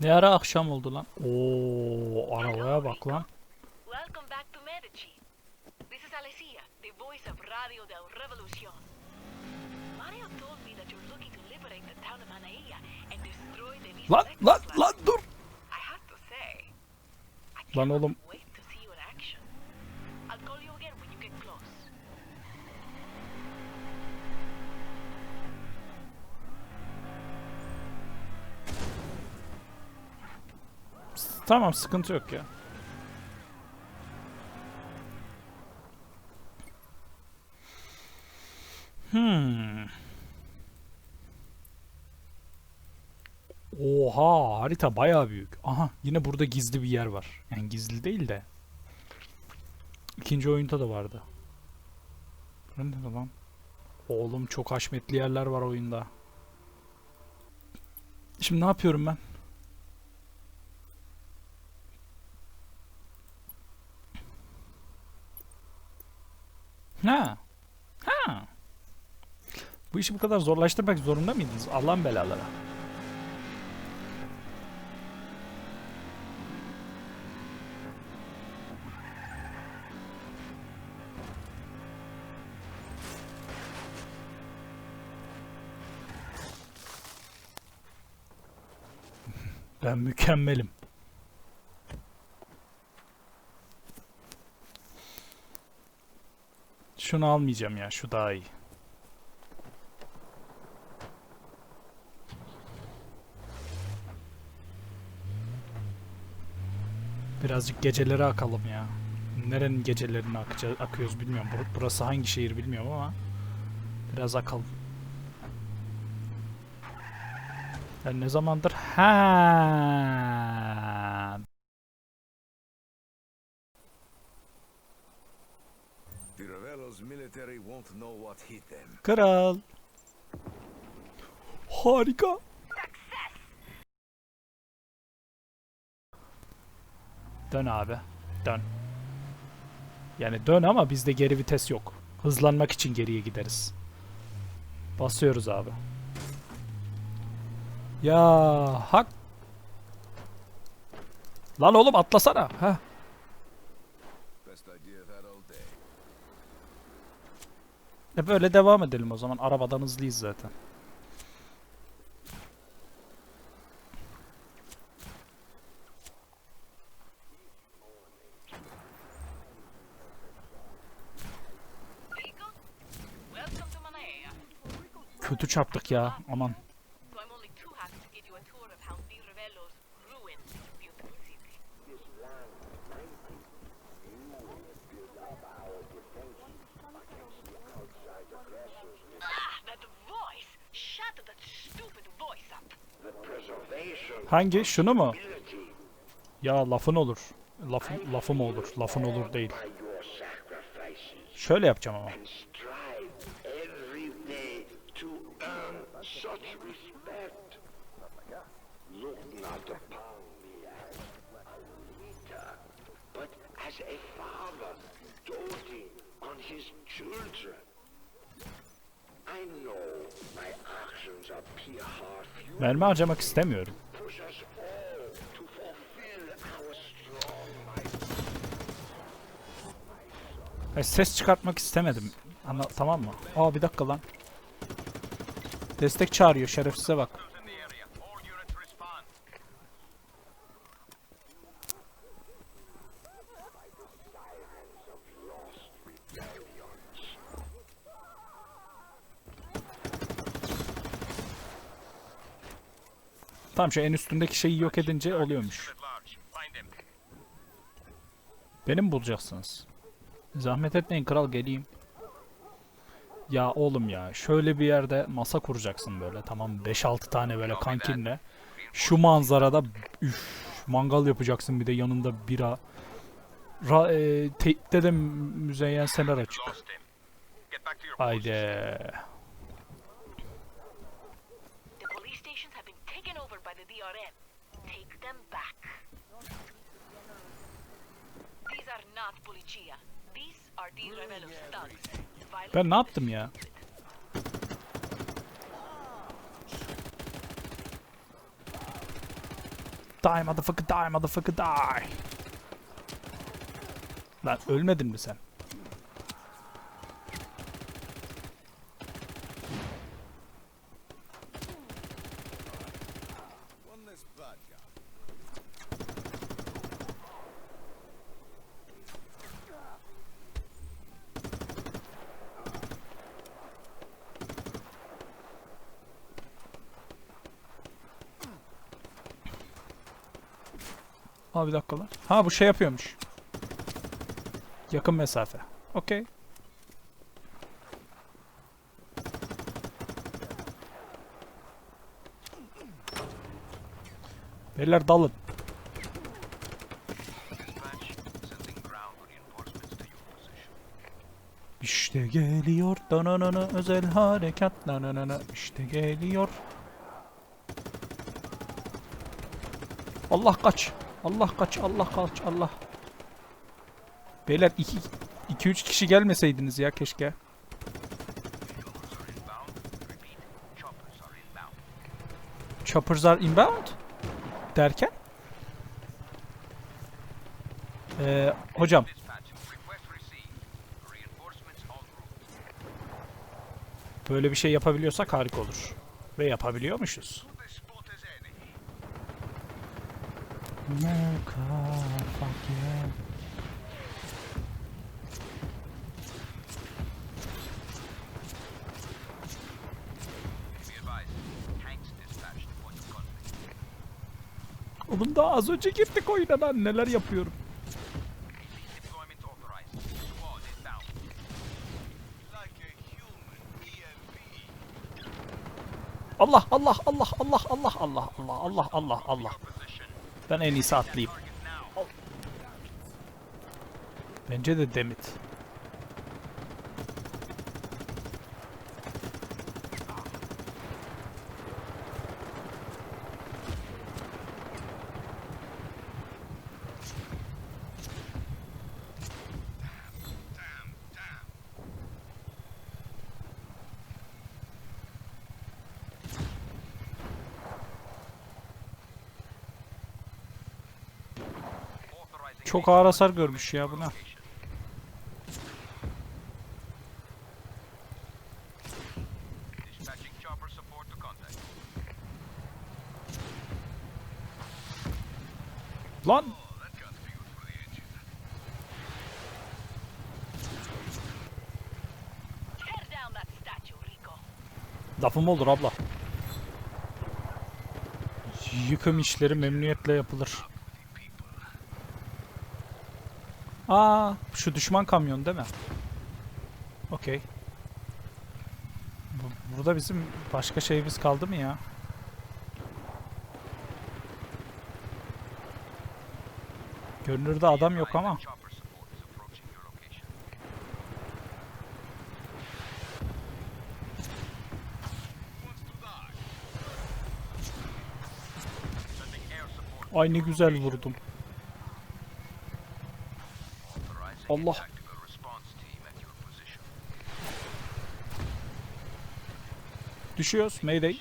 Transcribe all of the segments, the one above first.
Ne ara akşam oldu lan? Oo arabaya bak lan. Welcome back to Medici. This is Tamam sıkıntı yok ya. Hmm. Oha harita bayağı büyük. Aha yine burada gizli bir yer var. Yani gizli değil de. İkinci oyunda da vardı. Bu ne lan? Oğlum çok haşmetli yerler var oyunda. Şimdi ne yapıyorum ben? Ha. Ha. Bu işi bu kadar zorlaştırmak zorunda mıydınız? Allah'ın belaları. Ben mükemmelim. Şunu almayacağım ya. Şu daha iyi. Birazcık geceleri akalım ya. Nerenin gecelerine akıca- akıyoruz bilmiyorum. Bur- Burası hangi şehir bilmiyorum ama biraz akalım. Ben ne zamandır ha Kral. Harika. Dön abi. Dön. Yani dön ama bizde geri vites yok. Hızlanmak için geriye gideriz. Basıyoruz abi. Ya hak. Lan oğlum atlasana. Heh. E böyle devam edelim o zaman. Arabadan hızlıyız zaten. Kötü çarptık ya. Aman. Hangi? Şunu mu? Ya lafın olur. Lafım, lafım olur. Lafın olur değil. Şöyle yapacağım ama. Mermi harcamak istemiyorum. E, ses çıkartmak istemedim. Ama tamam mı? Aa bir dakika lan. Destek çağırıyor şerefsize bak. Tamam şu en üstündeki şeyi yok edince oluyormuş. Beni mi bulacaksınız? Zahmet etmeyin kral geleyim. Ya oğlum ya şöyle bir yerde masa kuracaksın böyle tamam 5-6 tane böyle kankinle. Şu manzarada üf, mangal yapacaksın bir de yanında bira. Ra, e, teypte de müzeyyen sener açık. Haydi. Ben ne yaptım ya? Die motherfucker die motherfucker die. Lan ölmedin mi sen? Ha bir dakika lan. Ha bu şey yapıyormuş. Yakın mesafe. Okey. Beyler dalın. İşte geliyor. Dananana özel harekat. Dananana işte geliyor. Allah kaç. Allah kaç. Allah kaç. Allah. Beyler 2 2 3 kişi gelmeseydiniz ya keşke. Choppers are inbound derken Ee, hocam böyle bir şey yapabiliyorsak harika olur. Ve yapabiliyormuşuz. America, fuck yeah. Oğlum daha az önce girdik oyuna lan neler yapıyorum. Allah Allah Allah Allah Allah Allah Allah Allah Allah Allah. Ben en iyisi atlayayım. Bence de demit. Çok ağır hasar görmüş ya buna. Lan lafım olur abla. Yıkım işleri memnuniyetle yapılır. Aa, şu düşman kamyon değil mi? Okey. Bu- Burada bizim başka şeyimiz kaldı mı ya? Görünürde adam yok ama. Ay ne güzel vurdum. Allah. Düşüyoruz. Mayday.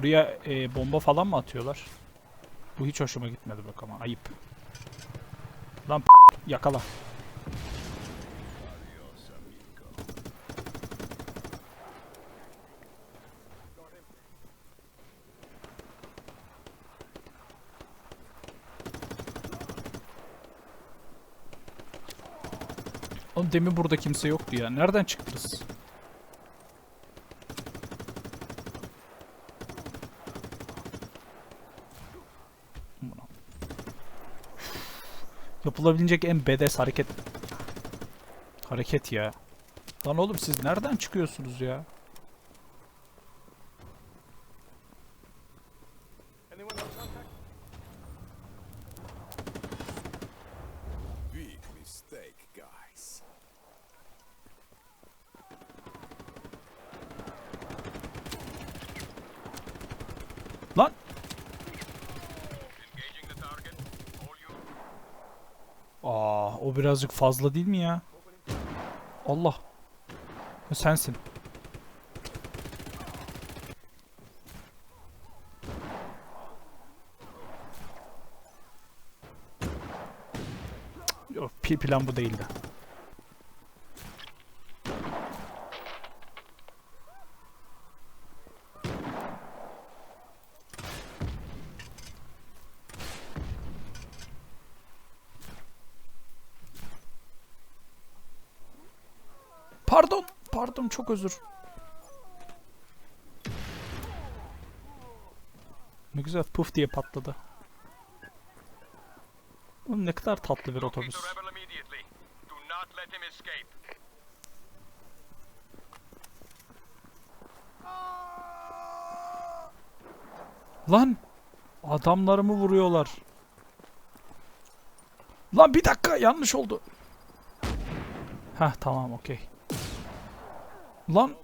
Buraya e, bomba falan mı atıyorlar? Bu hiç hoşuma gitmedi bak ama ayıp. Lan yakala. Oğlum demin burada kimse yoktu ya. Nereden çıktınız? yapılabilecek en bedes hareket. Hareket ya. Lan oğlum siz nereden çıkıyorsunuz ya? Lan Aa, o birazcık fazla değil mi ya? Allah. O sensin. Yok, plan bu değildi. Pardon, pardon özür. Ne güzel puf diye patladı. Oğlum ne kadar tatlı bir otobüs. Lan! Adamlarımı vuruyorlar. Lan bir dakika yanlış oldu. Heh tamam okey. Lan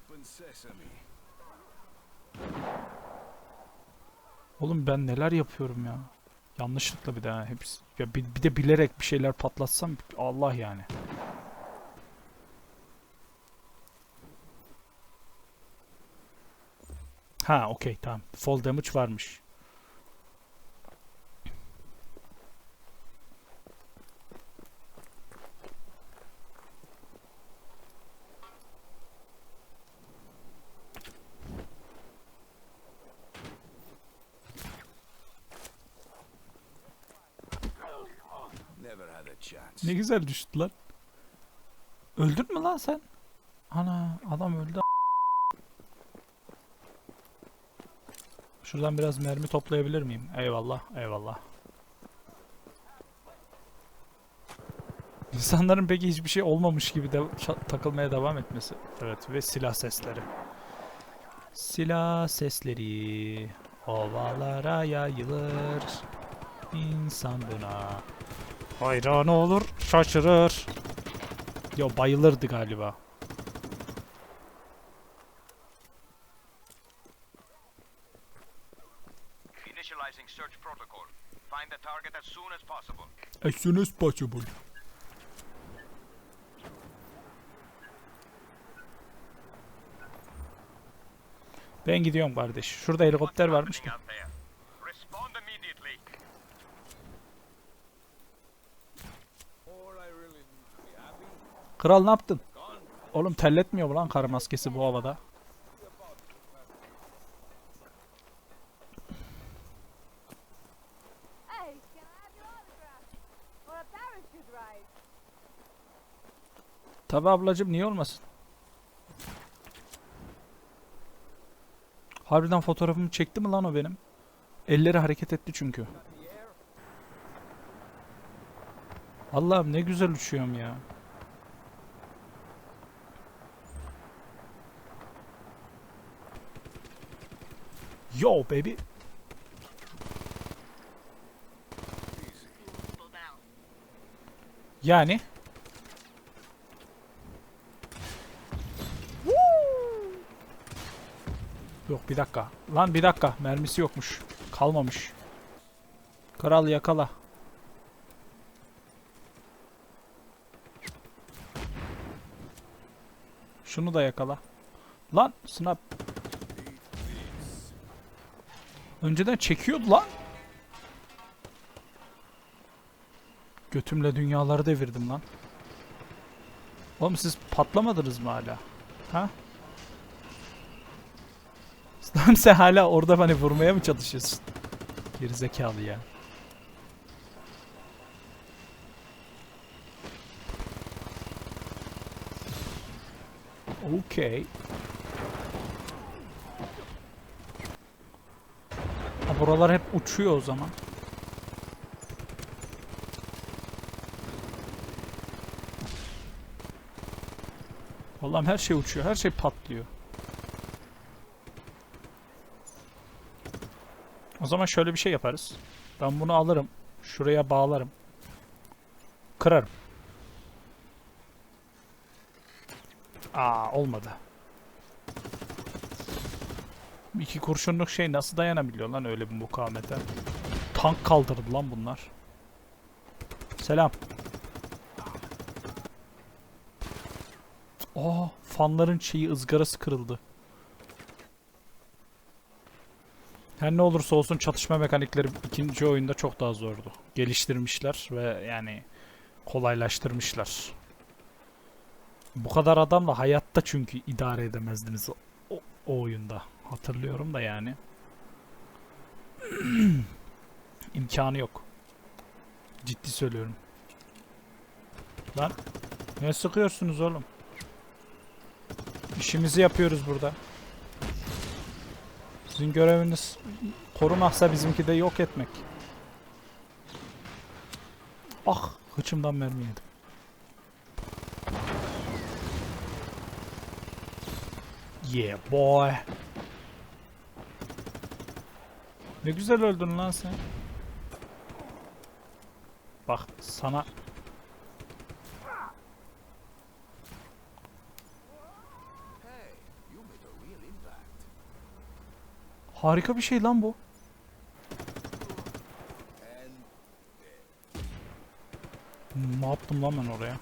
oğlum ben neler yapıyorum ya. Yanlışlıkla bir de ha, hepsi. Ya bir, bir de bilerek bir şeyler patlatsam Allah yani. Ha okey tamam. Fall damage varmış. Ne güzel düştü lan. Öldün mü lan sen? Ana adam öldü. Şuradan biraz mermi toplayabilir miyim? Eyvallah, eyvallah. İnsanların peki hiçbir şey olmamış gibi de takılmaya devam etmesi. Evet ve silah sesleri. Silah sesleri ovalara yayılır. İnsan buna hayran olur, şaşırır. Yo bayılırdı galiba. Initializing search protocol. Find the target as soon as possible. As soon as possible. Ben gidiyorum kardeş. Şurada helikopter varmış da. Kral ne yaptın? Oğlum terletmiyor mu lan kar maskesi bu havada? Tabi ablacım niye olmasın? Harbiden fotoğrafımı çekti mi lan o benim? Elleri hareket etti çünkü. Allah'ım ne güzel uçuyorum ya. Yo baby. Yani. Yok bir dakika. Lan bir dakika. Mermisi yokmuş. Kalmamış. Kral yakala. Şunu da yakala. Lan snap. Önceden çekiyordu lan. Götümle dünyaları devirdim lan. Oğlum siz patlamadınız mı hala? Ha? Sen hala orada beni vurmaya mı çalışıyorsun? Gerizekalı ya. Okey. Buralar hep uçuyor o zaman. Allah'ım her şey uçuyor, her şey patlıyor. O zaman şöyle bir şey yaparız. Ben bunu alırım, şuraya bağlarım. Kırarım. Aa olmadı. İki kurşunluk şey nasıl dayanabiliyor lan öyle bir mukavemete? Tank kaldırdı lan bunlar. Selam. Aa, fanların şeyi ızgarası kırıldı. Her ne olursa olsun çatışma mekanikleri ikinci oyunda çok daha zordu. Geliştirmişler ve yani kolaylaştırmışlar. Bu kadar adamla hayatta çünkü idare edemezdiniz o, o oyunda. Hatırlıyorum da yani. İmkanı yok. Ciddi söylüyorum. Lan ne sıkıyorsunuz oğlum? İşimizi yapıyoruz burada. Sizin göreviniz korumaksa bizimki de yok etmek. Ah, hıçımdan mermi yedim. Yeah boy. Ne güzel öldün lan sen. Bak sana harika bir şey lan bu. And Ne yaptım lan ben oraya?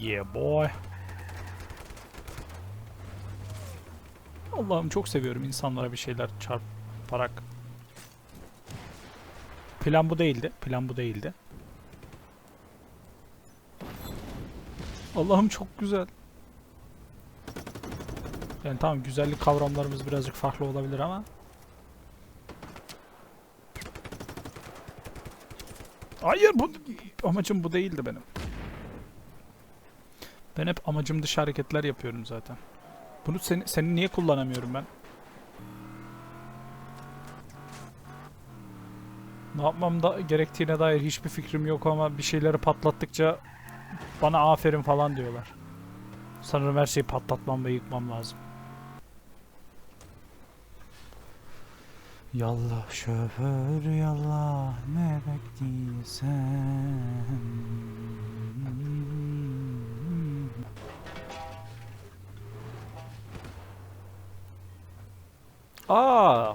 Yeah boy. Allah'ım çok seviyorum insanlara bir şeyler çarparak. Plan bu değildi. Plan bu değildi. Allah'ım çok güzel. Yani tamam güzellik kavramlarımız birazcık farklı olabilir ama Hayır bu amacım bu değildi benim. Ben hep amacım dışı hareketler yapıyorum zaten. Bunu seni, seni niye kullanamıyorum ben? Ne yapmam da gerektiğine dair hiçbir fikrim yok ama bir şeyleri patlattıkça bana aferin falan diyorlar. Sanırım her şeyi patlatmam ve yıkmam lazım. Yallah şoför yallah ne bekliysen Aa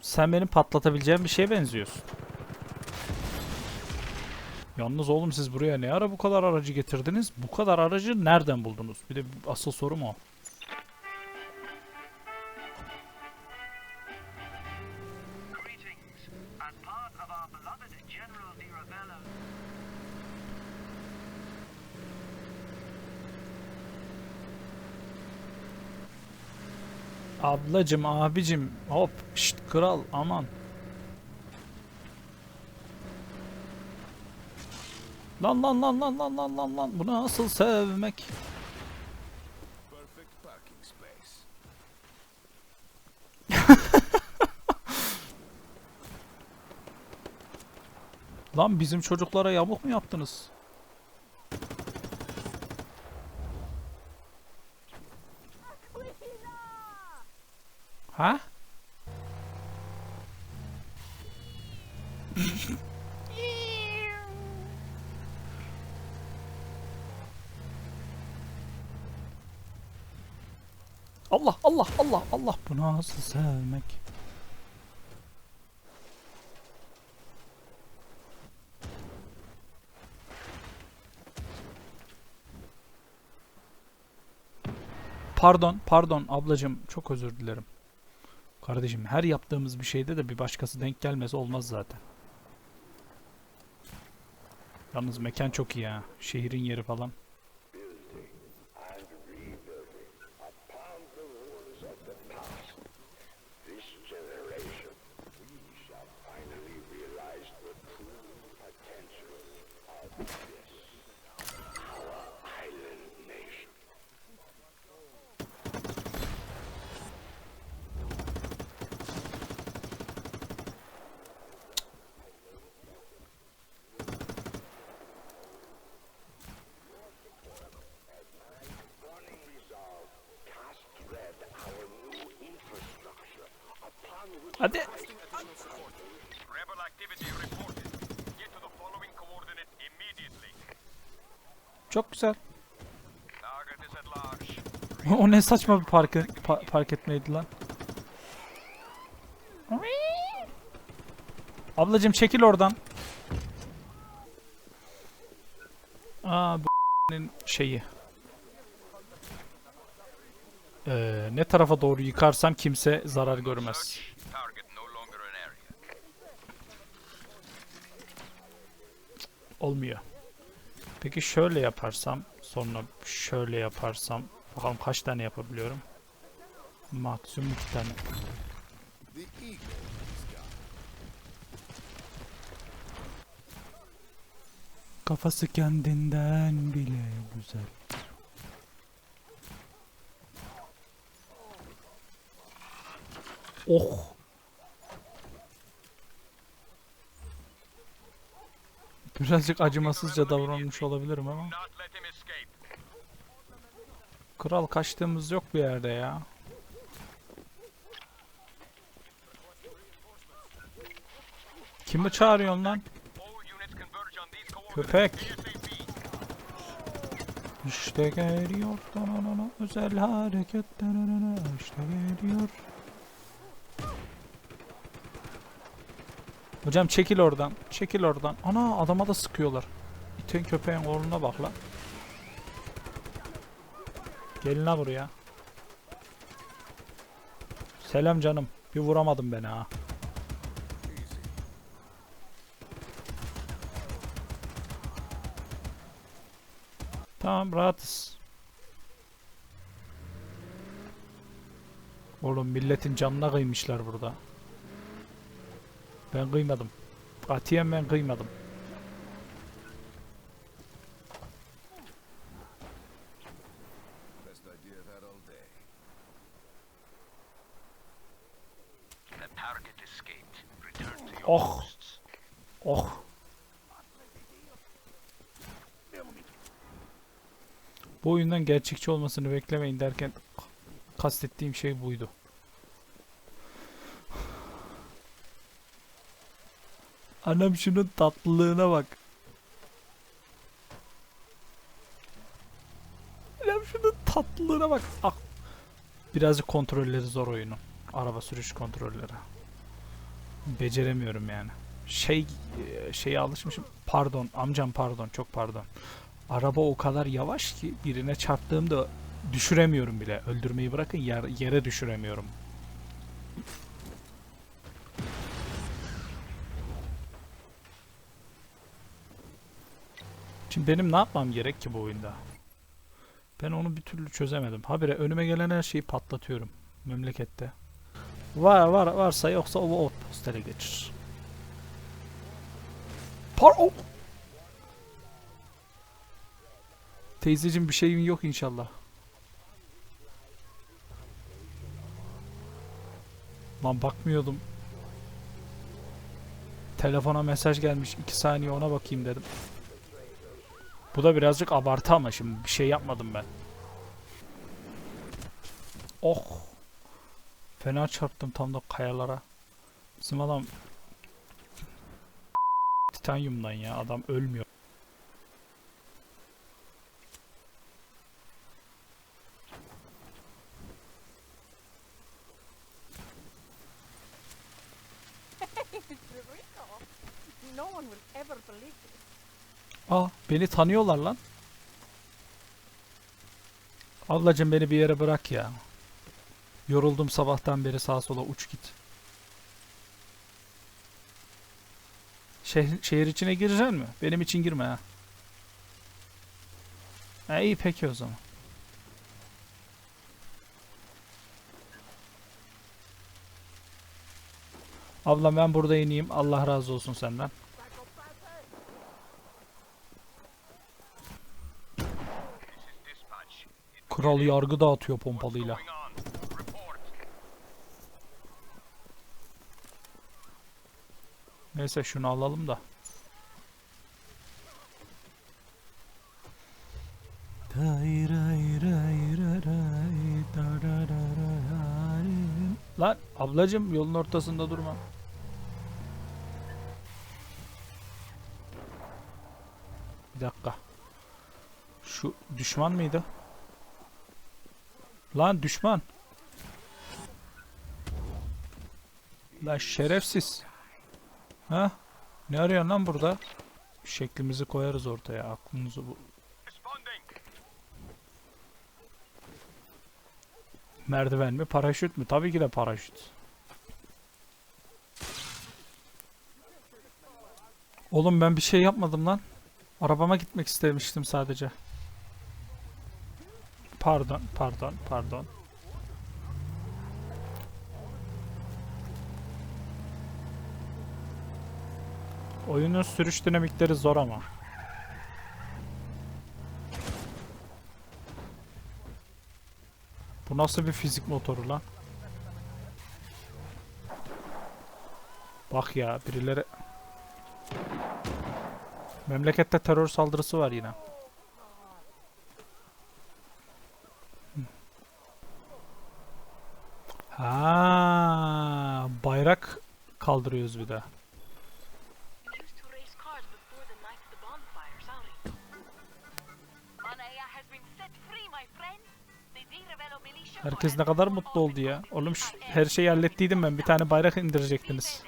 Sen benim patlatabileceğim bir şeye benziyorsun. Yalnız oğlum siz buraya ne ara bu kadar aracı getirdiniz? Bu kadar aracı nereden buldunuz? Bir de asıl sorum o. Ablacım, abicim, hop, şşt, kral, aman. Lan lan lan lan lan lan lan lan, bunu nasıl sevmek? Lan bizim çocuklara yamuk mu yaptınız? Ha? Allah Allah Allah Allah bunu nasıl sevmek? Pardon, pardon ablacığım çok özür dilerim. Kardeşim her yaptığımız bir şeyde de bir başkası denk gelmesi olmaz zaten. Yalnız mekan çok iyi ha. Şehrin yeri falan. Rebel activity reported. Get to the following coordinates. unit immediately. Çok güzel. O ne saçma bir park, pa- park etmeydi lan. Ablacım çekil oradan. Aa bu şeyi. Ee, ne tarafa doğru yıkarsam kimse zarar görmez. Olmuyor. Peki şöyle yaparsam, sonra şöyle yaparsam, bakalım kaç tane yapabiliyorum? Maksimum iki tane. Kafası kendinden bile güzel. Oh. Birazcık acımasızca davranmış olabilirim ama. Kral kaçtığımız yok bir yerde ya. Kimi çağırıyorsun lan? Köpek. İşte geliyor. Özel hareket. dananana, İşte geliyor. Hocam çekil oradan. Çekil oradan. Ana adama da sıkıyorlar. İten köpeğin oğluna bak lan. Gelin ha buraya. Selam canım. Bir vuramadın beni ha. Tamam rahatız. Oğlum milletin canına kıymışlar burada. Ben kıymadım. Katiyen ben kıymadım. Oh. Oh. Bu oyundan gerçekçi olmasını beklemeyin derken kastettiğim şey buydu. Anam şunun tatlılığına bak. Anam şunun tatlılığına bak. Ah. Birazcık kontrolleri zor oyunun. Araba sürüş kontrolleri. Beceremiyorum yani şey e, şeye alışmışım. Pardon amcam pardon çok pardon. Araba o kadar yavaş ki birine çarptığımda düşüremiyorum bile. Öldürmeyi bırakın yer, yere düşüremiyorum. Şimdi benim ne yapmam gerek ki bu oyunda? Ben onu bir türlü çözemedim. Habire önüme gelen her şeyi patlatıyorum memlekette. Var var varsa yoksa o outpost'lara geçir. Par o. Teyzeciğim bir şeyin yok inşallah. Lan bakmıyordum. Telefona mesaj gelmiş. 2 saniye ona bakayım dedim. Bu da birazcık abartı ama şimdi bir şey yapmadım ben. Oh. Fena çarptım tam da kayalara. Bizim adam titanyumdan ya adam ölmüyor. Beni tanıyorlar lan. Ablacım beni bir yere bırak ya. Yoruldum sabahtan beri sağa sola uç git. Şehir, şehir içine gireceksin mi? Benim için girme ha. Ha iyi peki o zaman. Ablam ben burada ineyim. Allah razı olsun senden. Kral yargı dağıtıyor pompalıyla. Neyse şunu alalım da. Lan ablacım yolun ortasında durma. Bir dakika. Şu düşman mıydı? Lan düşman. Lan şerefsiz. Ha? Ne arıyorsun lan burada? Şeklimizi koyarız ortaya. Aklınızı bu. Merdiven mi? Paraşüt mü? Tabii ki de paraşüt. Oğlum ben bir şey yapmadım lan. Arabama gitmek istemiştim sadece. Pardon, pardon, pardon. Oyunun sürüş dinamikleri zor ama. Bu nasıl bir fizik motoru lan? Bak ya birileri... Memlekette terör saldırısı var yine. Friend. The Di Ravello militia Herkes ne kadar mutlu oldu ya. Oğlum şu, her şeyi hallettiydim ben. Bir tane bayrak indirecektiniz.